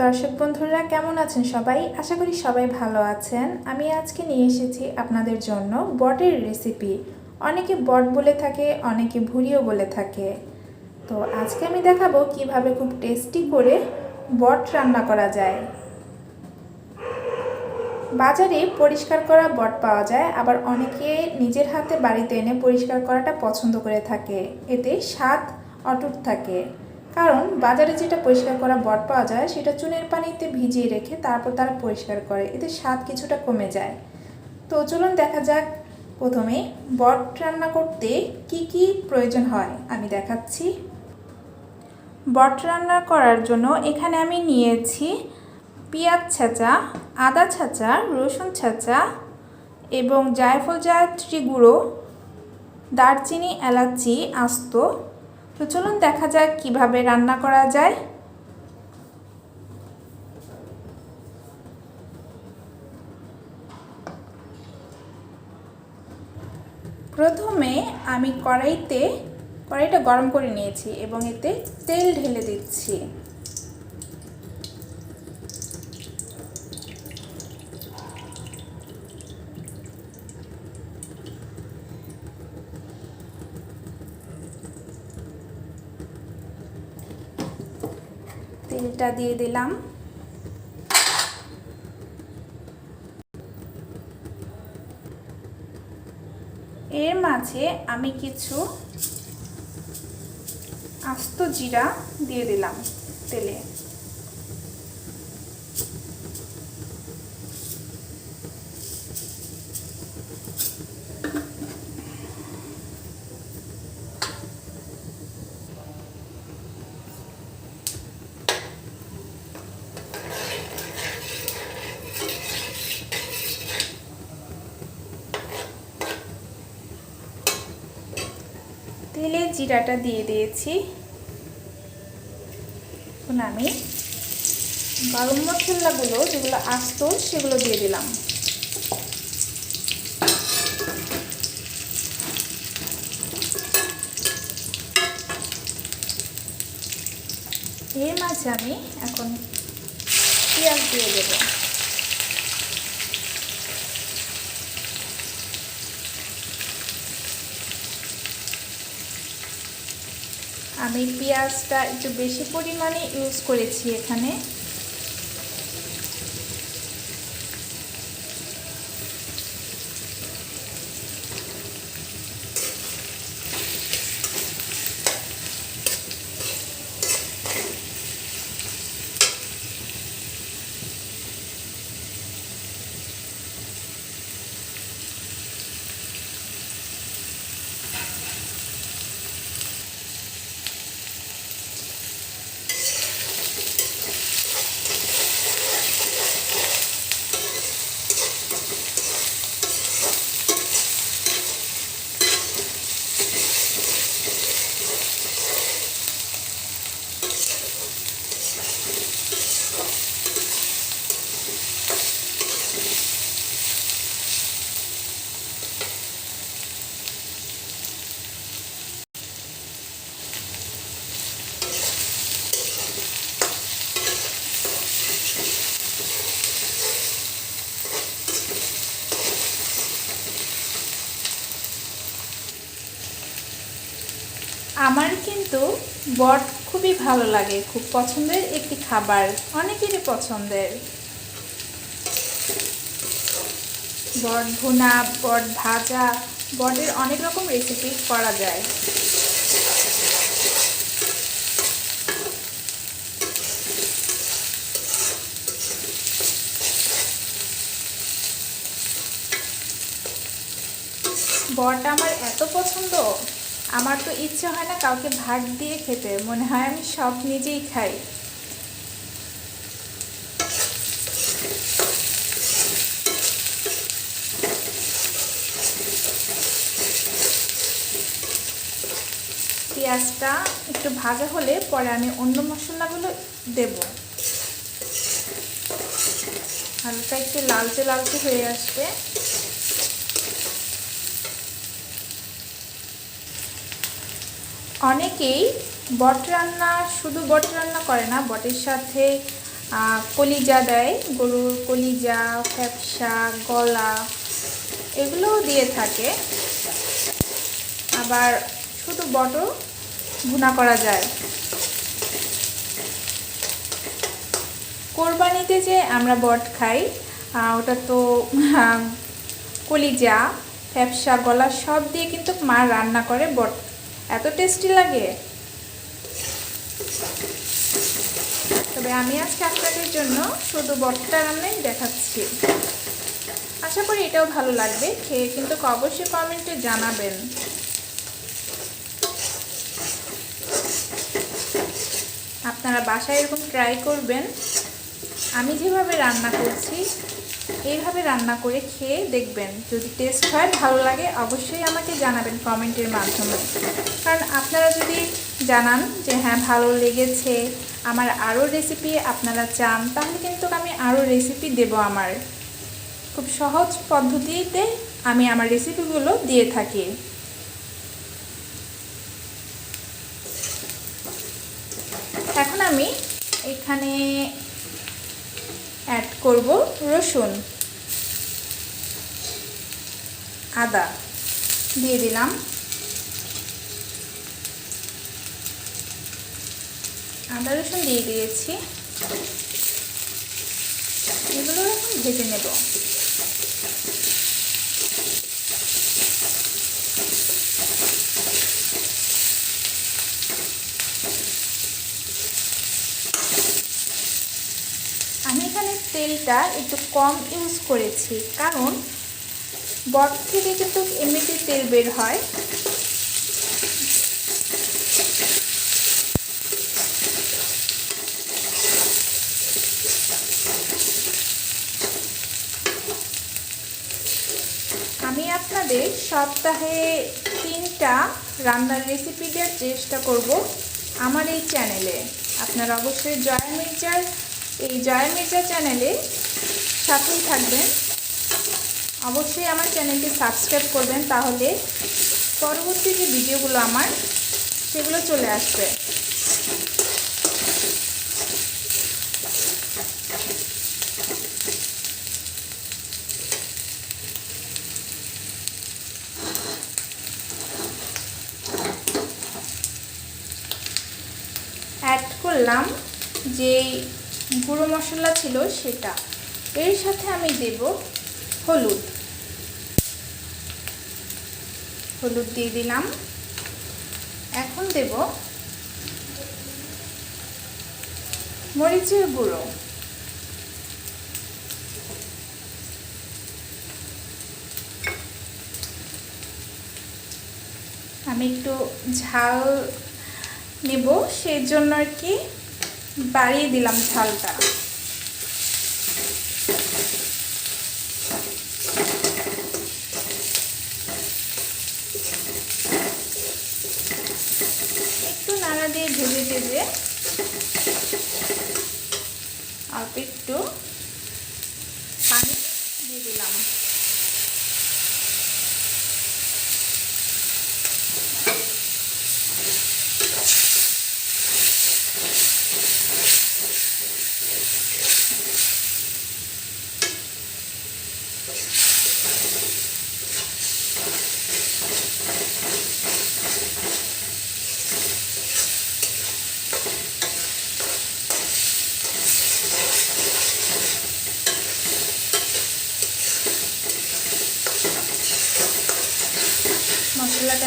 দর্শক বন্ধুরা, কেমন আছেন সবাই? আশা করি সবাই ভালো আছেন। আমি আজকে নিয়ে এসেছি আপনাদের জন্য বটের রেসিপি অনেকে বট বলে থাকে, অনেকে ভুড়িও বলে থাকে। তো আজকে আমি দেখাবো কীভাবে খুব টেস্টি করে বট রান্না করা যায়। বাজারে পরিষ্কার করা বট পাওয়া যায়, আবার অনেকে নিজের হাতে বাড়িতে এনে পরিষ্কার করাটা পছন্দ করে থাকে। এতে স্বাদ অটুট থাকে। কারণ বাজারে যেটা পরিষ্কার করা বট পাওয়া যায়, সেটা চুনের পানিতে ভিজিয়ে রেখে তারপর তারা পরিষ্কার করে। এতে স্বাদ কিছুটা কমে যায়। তো চলুন দেখা যাক প্রথমে বট রান্না করতে কি কি প্রয়োজন হয়। আমি দেখাচ্ছি। বট রান্না করার জন্য এখানে আমি নিয়েছি পেঁয়াজ ছেঁচা, আদা ছেঁচা, রসুন ছেঁচা এবং জায়ফল জায়ত্রী গুঁড়ো, দারচিনি, এলাচি আস্ত তো চলুন দেখা যাক কীভাবে রান্না করা যায়। প্রথমে আমি কড়াইতে কড়াইটা গরম করে নিয়েছি এবং এতে তেল ঢেলে দিচ্ছি। তেলটা দিয়ে দিলাম। এর মাঝে আমি কিছু আস্ত জিরা দিয়ে দিলাম তেলে। জিরাটা দিয়ে দিয়েছি। এখন আমি গরম মশলাগুলো যেগুলো আস্ত সেগুলো দিয়ে দিলাম। এর মাঝে আমি এখন পেঁয়াজ দিয়ে দেবো। আমি পেঁয়াজটা একটু বেশি পরিমাণে ইউজ করেছি এখানে। আমার কিন্তু বট খুবই ভালো লাগে, খুব পছন্দের একটি খাবার, অনেকেরই পছন্দের। বট ভুনা বট ভাজা বটের অনেক রকম রেসিপি করা যায়। বট আমার এত পছন্দ। আমার তো ইচ্ছে হয় না কাউকে ভাত দিয়ে খেতে। মনে হয় আমি সব নিজেই খাই। পেঁয়াজটা একটু ভাজা হলে পরে আমি অন্য মশলাগুলো দেব। হালকা একটু লালচে লালচে হয়ে আসবে। অনেকেই বট রান্না, শুধু বট রান্না করে না, বটের সাথে কলিজা দেয়। গরুর কলিজা, ফ্যাপসা, গলা, এগুলোও দিয়ে থাকে। আবার শুধু বটও ভুনা করা যায়। কোরবানিতে যে আমরা বট খাই ওটা তো কলিজা, ফ্যাপসা, গলা সব দিয়ে কিন্তু মা রান্না করে বট এত টেস্টি লাগে। তবে আমি আজকে আপনাদের জন্য শুধু বটটা রান্নাই দেখাচ্ছি। আশা করি এটাও ভালো লাগবে, খেয়ে কিন্তু অবশ্যই কমেন্টে জানাবেন। আপনারা বাসায় এরকম ট্রাই করবেন। আমি যেভাবে রান্না করছি এইভাবে রান্না করে খেয়ে দেখবেন, যদি টেস্ট হয়, ভালো লাগে, অবশ্যই আমাকে জানাবেন কমেন্টের মাধ্যমে। কারণ আপনারা যদি জানান যে হ্যাঁ ভালো লেগেছে, আমার আরও রেসিপি আপনারা চান, তাহলে কিন্তু আমি আরও রেসিপি দেব আমার। খুব সহজ পদ্ধতিতে আমি আমার রেসিপিগুলো দিয়ে থাকি। এখন আমি এখানে অ্যাড করব রসুন। আদা দিয়ে দিলাম। আদা রসুন দিয়ে দিয়েছি। এগুলো এখন ভেজে নেব। আমি এখানে তেলটা একটু কম ইউজ করেছি, কারণ বট থেকে কিন্তু এমনিতে তেল বের হয়। আমি আপনাদের সপ্তাহে তিনটা রান্নার রেসিপি দেওয়ার চেষ্টা করব আমার এই চ্যানেলে আপনারা অবশ্যই জয়া মির্জার এই জয়া মির্জা চ্যানেলে সাথেই থাকবেন। অবশ্যই আমার চ্যানেলটি সাবস্ক্রাইব করবেন তাহলে পরবর্তী যে ভিডিওগুলো আমার, সেগুলো চলে আসবে। অ্যাড করলাম যে গুঁড়ো মশলা ছিল সেটা। এর সাথে আমি দেব হলুদ। হলুদ দিয়ে দিলাম। এখন দেব মরিচের গুঁড়ো। আমি একটু ঝাল নেব, সেই জন্য আর কি বাড়িয়ে দিলাম ঝালটা একটু নাড়া দিয়ে ভেজে অল্প একটু পানি দিয়ে দিলাম। মশলাটা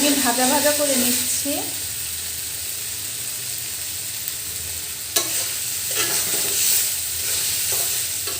আমি ভাজা ভাজা করে নিচ্ছি।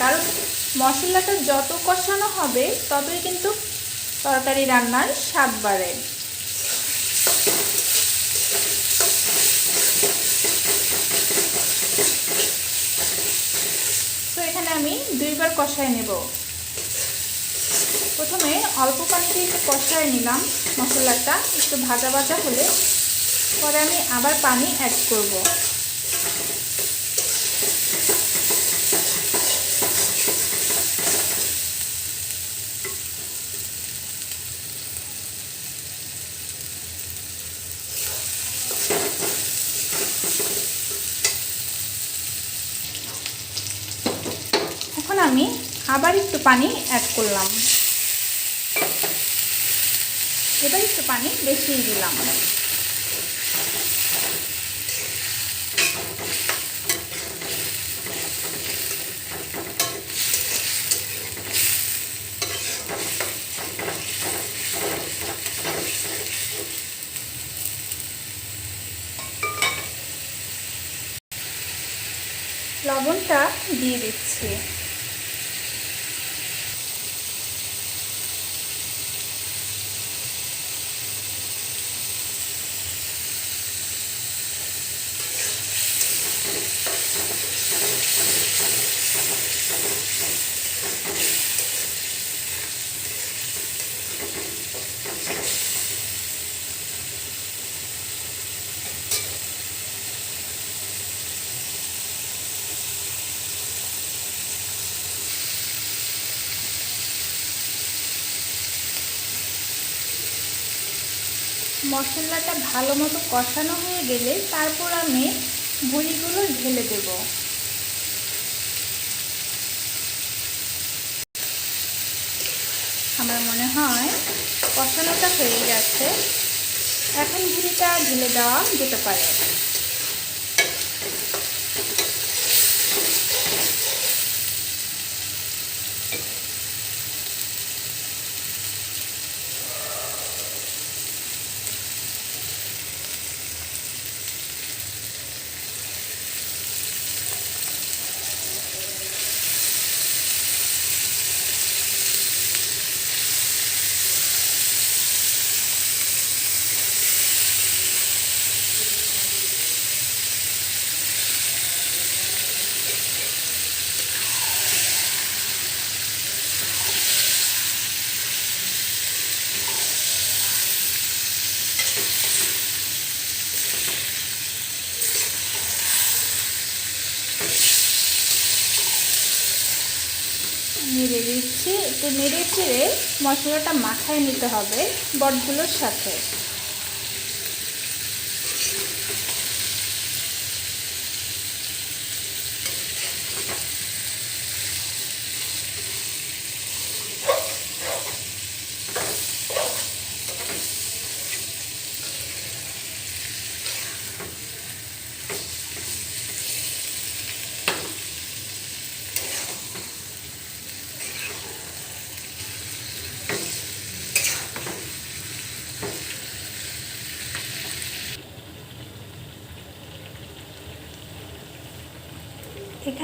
কারণ মশলাটা যত কষানো হবে, ততই কিন্তু তরকারি রান্নার স্বাদ বাড়ে। তো এখানে আমি দুইবার কষায় নেব। প্রথমে অল্প পানিতে একটু কষায় নিলাম। মশলাটা একটু ভাজা ভাজা হলে পরে আমি আবার পানি অ্যাড করব। আমি আবার একটু পানি অ্যাড করলাম। এবার একটু পানি বেশিই দিলাম। লবণটা দিয়ে দিচ্ছি। মশলাটা ভালো মতো কষানো হয়ে গেলে তারপর আমি বুড়িগুলো ঢেলে দেব। আমার মনে হয় কষানোটা হয়ে গেছে। এখন বুড়িটা ঢেলে দেওয়া যেতে পারে। নেড়ে দিচ্ছি। একটু নেড়ে চেড়ে মশলাটা মাখায় নিতে হবে বটগুলোর সাথে।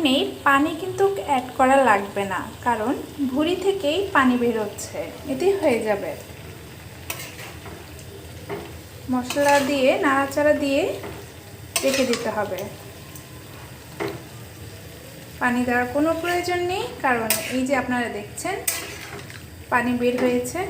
এখানে পানি কিন্তু অ্যাড করা লাগবে না, কারণ ভুঁড়ি থেকেই পানি বেরোচ্ছে। এতেই হয়ে যাবে। মশলা দিয়ে, নাড়াচাড়া দিয়ে রেখে দিতে হবে। পানি দেওয়ার কোনো প্রয়োজন নেই, কারণ এই যে আপনারা দেখছেন, পানি বের হয়েছে।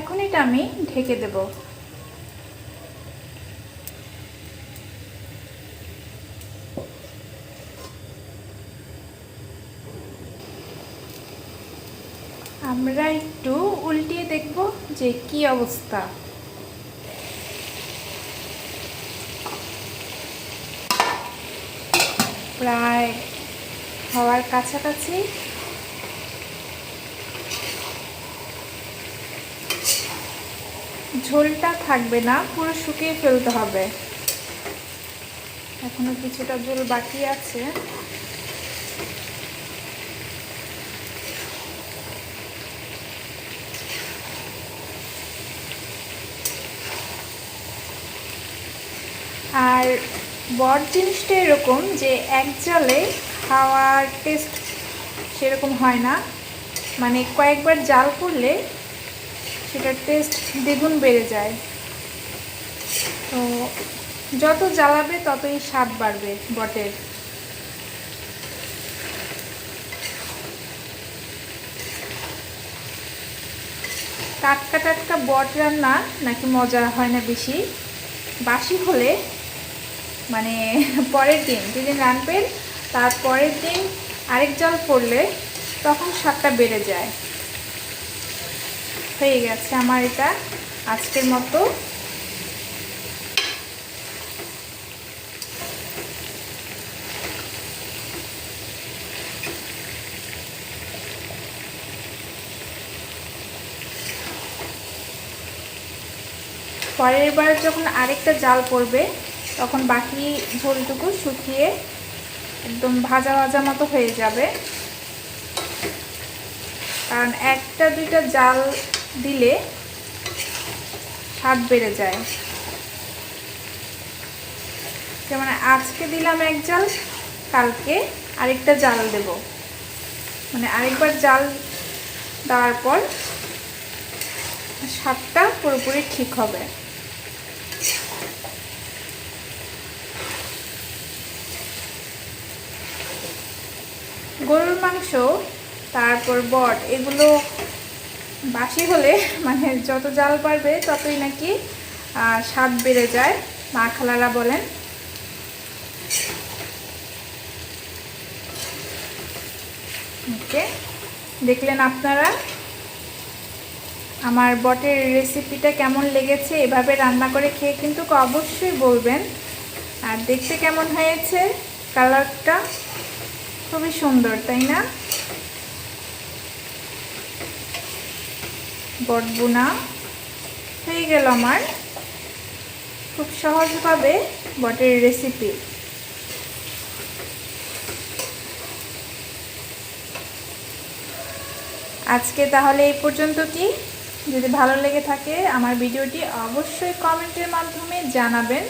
এখন এটা আমি ঢেকে দেব। আমরা একটু উল্টিয়ে দেখব যে কি অবস্থা। প্রায় হওয়ার কাছাকাছি ঝোলটা থাকবে না, পুরো শুকিয়ে ফেলতে হবে। এখনও কিছুটা ঝোল বাকি আছে। আর বট জিনিসটা এরকম যে এক জালে খাওয়ার টেস্ট সেরকম হয় না। মানে কয়েকবার জাল করলে সেটার টেস্ট দ্বিগুণ বেড়ে যায়। তো যত জ্বালাবে ততই স্বাদ বাড়বে বটের। টাটকা টাটকা বট রান্না নাকি মজা হয় না বেশি? বাসি হলে মানে পরের দিন, যেদিন রানবেন তার পরের দিন আরেক জল পড়লে তখন স্বাদটা বেড়ে যায়। হয়ে গেছে আমার এটা আজকের মতো। পরের বার যখন আরেকটা জাল পড়বে, তখন বাকি ঝোলটুকু শুকিয়ে একদম ভাজা ভাজা মতো হয়ে যাবে। কারণ একটা দুইটা জাল দিলে স্বাদ বেড়ে যায়। যেমন আজকে দিলাম এক জাল, কালকে আরেকটা জাল দেব। মানে আরেকবার জাল দেওয়ার পর স্বাদটা পুরোপুরি ঠিক হবে। গরুর মাংস, তারপর বট, এগুলো বাসি হলে মানে যত জাল পারবে ততই নাকি স্বাদ বেড়ে যায়, মা খালারা বলেন। ওকে, দেখলেন আপনারা? আমার বটের রেসিপিটা কেমন লেগেছে, এভাবে রান্না করে খেয়ে কিন্তু অবশ্যই বলবেন। আর দেখতে কেমন হয়েছে? কালারটা খুবই সুন্দর, তাই না? বটবুনা। হয়ে গেল আমার খুব সহজভাবে বটের রেসিপি আজকে তাহলে এই পর্যন্ত কি? যদি ভালো লেগে থাকে আমার ভিডিওটি অবশ্যই কমেন্টের মাধ্যমে জানাবেন।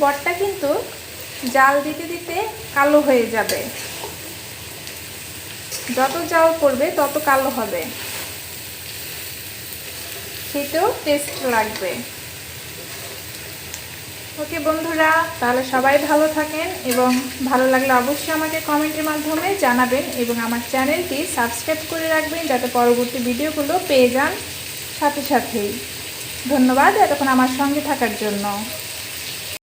বটটা কিন্তু জাল দিতে দিতে কালো হয়ে যাবে। যত জাল পড়বে, তত কালো হবে। খেতেও টেস্ট লাগবে। ওকে বন্ধুরা, তাহলে সবাই ভালো থাকেন এবং ভালো লাগলে অবশ্যই আমাকে কমেন্টের মাধ্যমে জানাবেন এবং আমার চ্যানেলটি সাবস্ক্রাইব করে রাখবেন যাতে পরবর্তী ভিডিওগুলো পেয়ে যান সাথে সাথেই। ধন্যবাদ এতক্ষণ আমার সঙ্গে থাকার জন্য।